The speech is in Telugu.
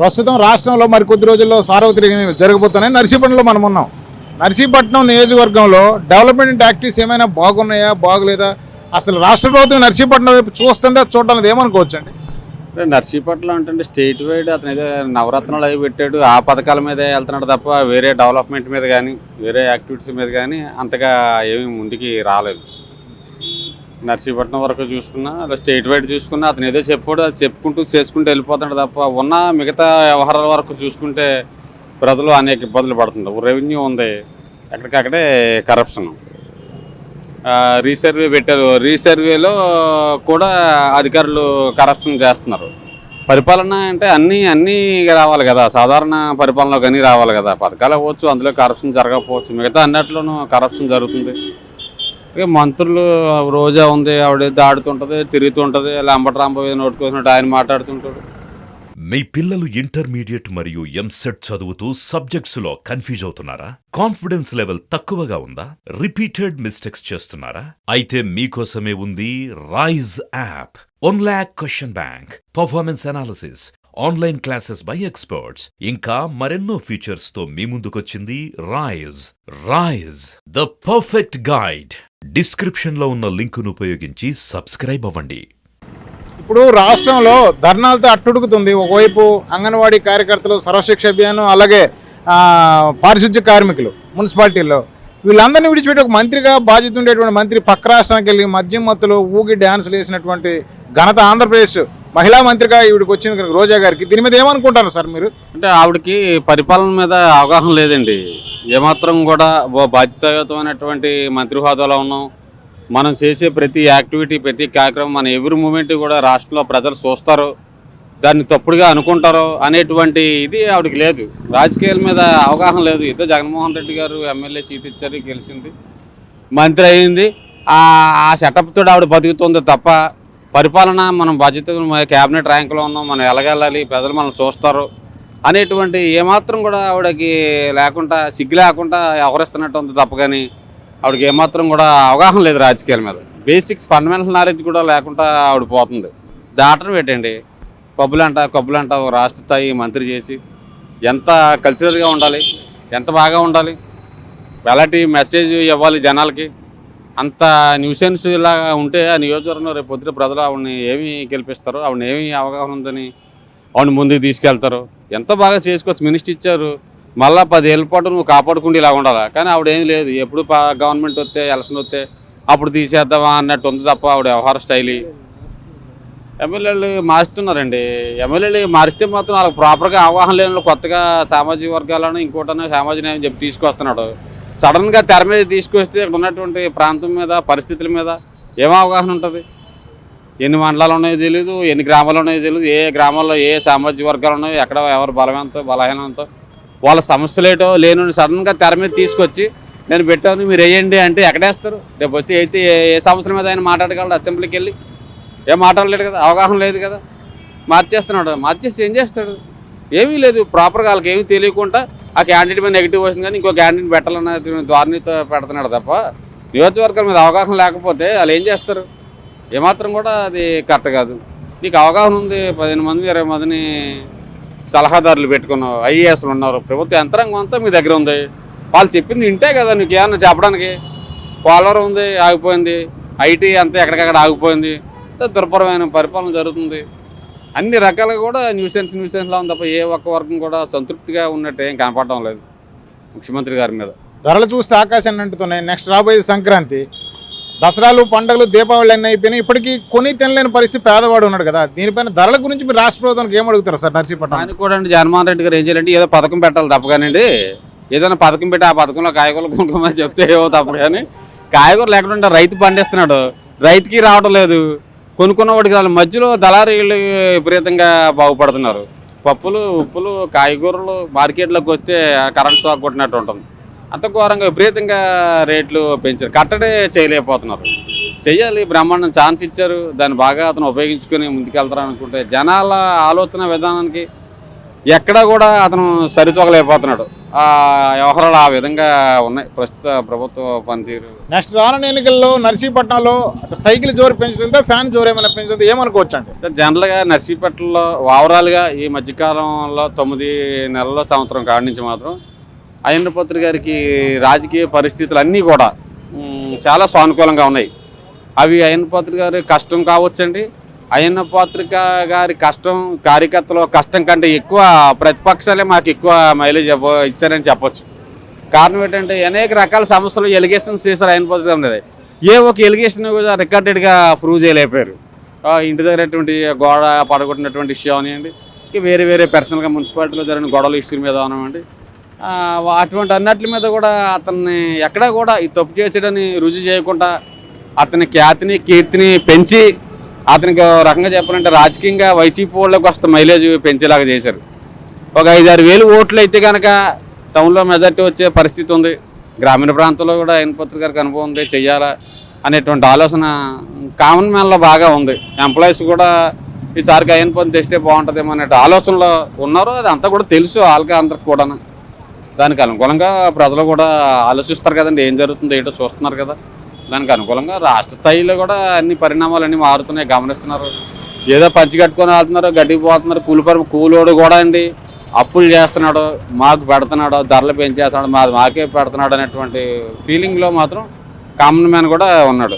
ప్రస్తుతం రాష్ట్రంలో మరి కొద్ది రోజుల్లో సార్వత్రిక ఎన్నికలు జరగబోతున్నాయి. నర్సీపట్నంలో మనం ఉన్నాం. నర్సీపట్నం నియోజకవర్గంలో డెవలప్మెంట్ యాక్టివిటీస్ ఏమైనా బాగున్నాయా బాగలేదా? అసలు రాష్ట్ర ప్రభుత్వం నర్సీపట్నం వైపు చూస్తుందా చూడడం లేదు ఏమనుకోవచ్చు అండి నర్సీపట్నం అంటే స్టేట్ వైడ్ అతను ఏదో నవరత్నాలు అవి పెట్టాడు. ఆ పథకాల మీదే వెళ్తున్నాడు తప్ప వేరే డెవలప్మెంట్ మీద కానీ వేరే యాక్టివిటీస్ మీద కానీ అంతగా ఏమీ ముందుకి రాలేదు. నర్సీపట్నం వరకు చూసుకున్నా అలా స్టేట్ వైడ్ చూసుకున్నా అతను ఏదో చెప్పుకోడు అది చెప్పుకుంటూ చేసుకుంటూ వెళ్ళిపోతాడు తప్ప ఉన్న మిగతా వ్యవహారాల వరకు చూసుకుంటే ప్రజలు అనేక ఇబ్బందులు పడుతుంటారు రెవెన్యూ ఉంది. ఎక్కడికక్కడే కరప్షన్ రీసర్వే పెట్టారు. రీసర్వేలో కూడా అధికారులు కరప్షన్ చేస్తున్నారు. పరిపాలన అంటే అన్నీ అన్నీ రావాలి కదా. సాధారణ పరిపాలనలో కానీ రావాలి కదా. పథకాలు అవ్వచ్చు అందులో కరప్షన్ జరగకపోవచ్చు. మిగతా అన్నిట్లోనూ కరప్షన్ జరుగుతుంది. మంత్రులు రోజా ఉంది ఆవిడ దాడుతుంటది తిరుగుతుంటది లంబట్రాంబ నోటుకొచ్చినట్టు ఆయన మాట్లాడుతుంటాడు. మీ పిల్లలు ఇంటర్మీడియట్ మరియు ఎంసెట్ చదువుతూ సబ్జెక్ట్స్లో కన్ఫ్యూజ్ అవుతున్నారా? కాన్ఫిడెన్స్ లెవెల్ తక్కువగా ఉందా? రిపీటెడ్ మిస్టేక్స్ చేస్తున్నారా? అయితే మీకోసమే ఉంది Rise app one lakh question bank performance analysis online classes by experts ఇంకా మరెన్నో ఫీచర్స్తో మీ ముందుకొచ్చింది Rise Rise the perfect guide డిస్క్రిప్షన్లో ఉన్న లింకును ఉపయోగించి సబ్స్క్రైబ్ అవ్వండి. ఇప్పుడు రాష్ట్రంలో ధర్నాలతో అట్టుడుకుతుంది. ఒకవైపు అంగన్వాడీ కార్యకర్తలు సర్వశిక్ష అభియానం అలాగే ఆ, పారిశుద్ధ్య కార్మికులు మున్సిపాలిటీల్లో. వీళ్ళందరినీ విడిచిపెట్టి ఒక మంత్రిగా బాధ్యత ఉండేటువంటి మంత్రి పక్క రాష్ట్రానికి వెళ్ళి మద్యం మత్తులు ఊగి డ్యాన్సులు వేసినటువంటి ఘనత ఆంధ్రప్రదేశ్ మహిళా మంత్రిగా ఈవిడికి వచ్చింది రోజా గారికి. దీని మీద ఏమనుకుంటారు సార్ మీరు? అంటే ఆవిడకి పరిపాలన మీద అవగాహన లేదండి. ఏమాత్రం కూడా ఓ బాధ్యతాయుతమైనటువంటి మంత్రి హోదాలో ఉన్నాం. మనం చేసే ప్రతి యాక్టివిటీ ప్రతి కార్యక్రమం మన ఎవరి మూమెంట్ కూడా రాష్ట్రంలో ప్రజలు చూస్తారు. దాన్ని తప్పుడుగా అనుకుంటారు అనేటువంటి ఇది ఆవిడకి లేదు. రాజకీయాల మీద అవగాహన లేదు. ఇద్దరు జగన్మోహన్ రెడ్డి గారు ఎమ్మెల్యే సీట్ ఇచ్చారు గెలిచింది. మంత్రి అయింది. ఆ సెటప్తో ఆవిడ బతుకుతుంది తప్ప పరిపాలన మనం బాధ్యత క్యాబినెట్ ర్యాంకులో ఉన్నాం. మనం ఎలాగెళ్ళాలి? ప్రజలు మనం చూస్తారు. అనేటువంటి ఏమాత్రం కూడా ఆవిడకి లేకుండా సిగ్గు లేకుండా వ్యవహరిస్తున్నట్టు ఉంది తప్ప కానీ ఆవిడకి ఏమాత్రం కూడా అవగాహన లేదు రాజకీయాల మీద. బేసిక్స్ ఫండమెంటల్ నాలెడ్జ్ కూడా లేకుండా ఆవిడ పోతుంది. దాటను పెట్టండి కబ్బులంట కబ్బులంట ఒక రాష్ట్ర స్థాయి మంత్రి చేసి ఎంత కల్చరల్గా ఉండాలి? ఎంత బాగా ఉండాలి? ఎలాంటి మెసేజ్ ఇవ్వాలి జనాలకి? అంత న్యూసెన్స్ ఇలాగా ఉంటే ఆ నియోజకవర్గంలో రేపు పొద్దున ప్రజలు ఆవిడని ఏమి గెలిపిస్తారు ఆవిడని ఏమి అవగాహన ఉందని ఆవిడ ముందుకు తీసుకెళ్తారు ఎంత బాగా చేసుకోవచ్చు? మినిస్టర్ ఇచ్చారు. మళ్ళీ పదేళ్ళ పాటు నువ్వు కాపాడుకుంటూ ఇలా ఉండాలి? కానీ ఆవిడ ఏం లేదు. ఎప్పుడు గవర్నమెంట్ వస్తే ఎలక్షన్ వస్తే అప్పుడు తీసేద్దామా అన్నట్టు ఉంది తప్ప ఆవిడ వ్యవహార శైలి ఎమ్మెల్యేలు మారుస్తున్నారండి. ఎమ్మెల్యేలు మారిస్తే మాత్రం వాళ్ళకి ప్రాపర్గా అవగాహన లేని కొత్తగా సామాజిక వర్గాలను ఇంకోటనో సామాజిక న్యాయం చెప్పి తీసుకొస్తున్నాడు. సడన్గా తెర మీద తీసుకొస్తే ఇక్కడ ఉన్నటువంటి ప్రాంతం మీద పరిస్థితుల మీద ఏం అవగాహన ఉంటుంది? ఎన్ని మండలాలు ఉన్నాయో తెలియదు ఎన్ని గ్రామాలు ఉన్నాయో తెలియదు ఏ గ్రామాల్లో ఏ సామాజిక వర్గాలు ఉన్నాయో ఎక్కడ ఎవరు బలమేంతో బలహీనంతో వాళ్ళ సమస్యలేటో లేని సడన్గా తెర మీద తీసుకొచ్చి నేను పెట్టాను మీరు వేయండి అంటే ఎక్కడేస్తారు? రేపు వస్తే అయితే ఏ సంవత్సరం సమస్యల మీద ఆయన మాట్లాడగలడు అసెంబ్లీకి వెళ్ళి? ఏం మాట్లాడలేడు కదా అవగాహన లేదు కదా? మార్చేస్తున్నాడు మార్చేసి ఏం చేస్తాడు? ఏమీ లేదు ప్రాపర్గా వాళ్ళకి ఏమీ తెలియకుండా ఆ క్యాండిడేట్ మీద నెగిటివ్ వచ్చింది కానీ ఇంకో క్యాండిడేట్ పెట్టాలన్న ధోరణితో పెడుతున్నాడు తప్ప నియోజకవర్గాల మీద అవగాహన లేకపోతే వాళ్ళు ఏం చేస్తారు? ఏమాత్రం కూడా అది కరెక్ట్ కాదు. నీకు అవగాహన ఉంది పదిహేను మంది ఇరవై మందిని సలహాదారులు పెట్టుకున్నావు ఐఏఎస్లు ఉన్నారు. ప్రభుత్వ యంత్రాంగం అంతా మీ దగ్గర ఉంది. వాళ్ళు చెప్పింది వింటే కదా నీకు ఏమన్నా చెప్పడానికి. పోలవరం ఉంది ఆగిపోయింది. ఐటీ అంతా ఎక్కడికక్కడ ఆగిపోయింది. దుర్భరమైన పరిపాలన జరుగుతుంది. అన్ని రకాలుగా కూడా న్యూసెన్స్ న్యూసెన్స్లో ఉంది తప్ప ఏ ఒక్క వర్గం కూడా సంతృప్తిగా ఉన్నట్టు ఏం కనపడడం లేదు ముఖ్యమంత్రి గారి మీద. ధరలు చూస్తే ఆకాశాన్ని అంటుతున్నాయి. నెక్స్ట్ రాబోయే సంక్రాంతి దసరాలు పండుగలు దీపావళి అన్నీ అయిపోయినాయి. ఇప్పటికీ కొని తినలేని పరిస్థితి పేదవాడు ఉన్నాడు కదా. దీనిపైన ధరల గురించి మీరు రాష్ట్ర ప్రభుత్వానికి ఏం అడుగుతారు సార్ నర్సీపట్నం? కూడా అండి జగన్మోహన్ రెడ్డి గారు ఏం చేయాలంటే ఏదో పథకం పెట్టాలి తప్పగానండి ఏదైనా పథకం పెట్టి ఆ పథకంలో కాయగూరలు కొనుక్కోమని చెప్తే ఏవో తప్ప కానీ కాయగూరలు లేకుండా రైతు పండిస్తున్నాడు. రైతుకి రావడం లేదు. కొనుక్కున్న వాడికి మధ్యలో దళారీలు విపరీతంగా బాగుపడుతున్నారు. పప్పులు ఉప్పులు కాయగూరలు మార్కెట్లోకి వస్తే కరెంట్ షాక్ కొట్టినట్టు ఉంటుంది. అంత ఘోరంగా విపరీతంగా రేట్లు పెంచారు. కట్టడే చేయలేకపోతున్నారు. చెయ్యాలి బ్రహ్మాండం ఛాన్స్ ఇచ్చారు. దాన్ని బాగా అతను ఉపయోగించుకొని ముందుకెళ్తారు అనుకుంటే జనాల ఆలోచన విధానానికి ఎక్కడా కూడా అతను సరితూగలేకపోతున్నాడు ఆ వ్యవహారాలు ఆ విధంగా ఉన్నాయి. ప్రస్తుత ప్రభుత్వ పనితీరు. నెక్స్ట్ రానున్న ఎన్నికల్లో నర్సీపట్నంలో సైకిల్ జోరు పెంచుతుందా ఫ్యాన్ జోరు ఏమైనా పెంచుతుందా ఏమనుకోవచ్చు అండి అంటే జనరల్గా నర్సీపట్నంలో ఓవరాల్గా ఈ మధ్యకాలంలో తొమ్మిది నెలల సంవత్సరం కాడి నుంచి మాత్రం అయ్యన్న పత్రి గారికి రాజకీయ పరిస్థితులు అన్నీ కూడా చాలా సానుకూలంగా ఉన్నాయి. అవి అయ్యన్న పత్రి గారి కష్టం కావచ్చండి. అయ్యన్న పత్రిక గారి కష్టం కార్యకర్తల కష్టం కంటే ఎక్కువ ప్రతిపక్షాలే మాకు ఎక్కువ మైలేజ్ ఇచ్చారని చెప్పొచ్చు. కారణం ఏంటంటే అనేక రకాల సమస్యలు ఎలిగేషన్స్ చేశారు అయ్యన్న పత్రిక అనేది ఏ ఒక ఎలిగేషన్ కూడా రికార్డెడ్గా ప్రూవ్ చేయలేకపోయారు. ఇంటి దగ్గర అటువంటి గోడ పడగొట్టినటువంటి ఇష్యూ అవనివ్వండి వేరే వేరే పర్సనల్గా మున్సిపాలిటీలో జరిగిన గొడవల ఇష్యూ మీద అవనివ్వండి అటువంటి అన్నిటి మీద కూడా అతన్ని ఎక్కడా కూడా ఈ తప్పు చేసాడని రుజువు చేయకుండా అతని ఖ్యాతిని కీర్తిని పెంచి అతనికి రకంగా చెప్పాలంటే రాజకీయంగా వైసీపీ వాళ్ళకి వస్తే మైలేజ్ పెంచేలాగా చేశారు. ఒక ఐదారు వేలు ఓట్లు అయితే కనుక టౌన్లో మెజార్టీ వచ్చే పరిస్థితి ఉంది. గ్రామీణ ప్రాంతంలో కూడా ఆయన పత్రిక గారికి అనుభవం ఉంది చెయ్యాలా అనేటువంటి ఆలోచన కామన్ మ్యాన్లో బాగా ఉంది. ఎంప్లాయీస్ కూడా ఈసారికి అయిన పని తెస్తే బాగుంటుందేమో అనే ఆలోచనలో ఉన్నారు అది అంతా కూడా తెలుసు వాళ్ళకి అందరికి కూడా దానికి అనుకూలంగా ప్రజలు కూడా ఆలోచిస్తారు కదండి ఏం జరుగుతుందో ఏంటో చూస్తున్నారు కదా. దానికి అనుకూలంగా రాష్ట్ర స్థాయిలో కూడా అన్ని పరిణామాలన్నీ మారుతున్నాయి గమనిస్తున్నారు. ఏదో పంచి కట్టుకొని వెళ్తున్నారు గడ్డికి పోతున్నారు కూలి కూలోడు కూడా అండి. అప్పులు చేస్తున్నాడు మాకు పెడుతున్నాడు ధరలు పెంచేస్తున్నాడు మాది మాకే పెడుతున్నాడు అనేటువంటి ఫీలింగ్లో మాత్రం కామన్ మ్యాన్ కూడా ఉన్నాడు.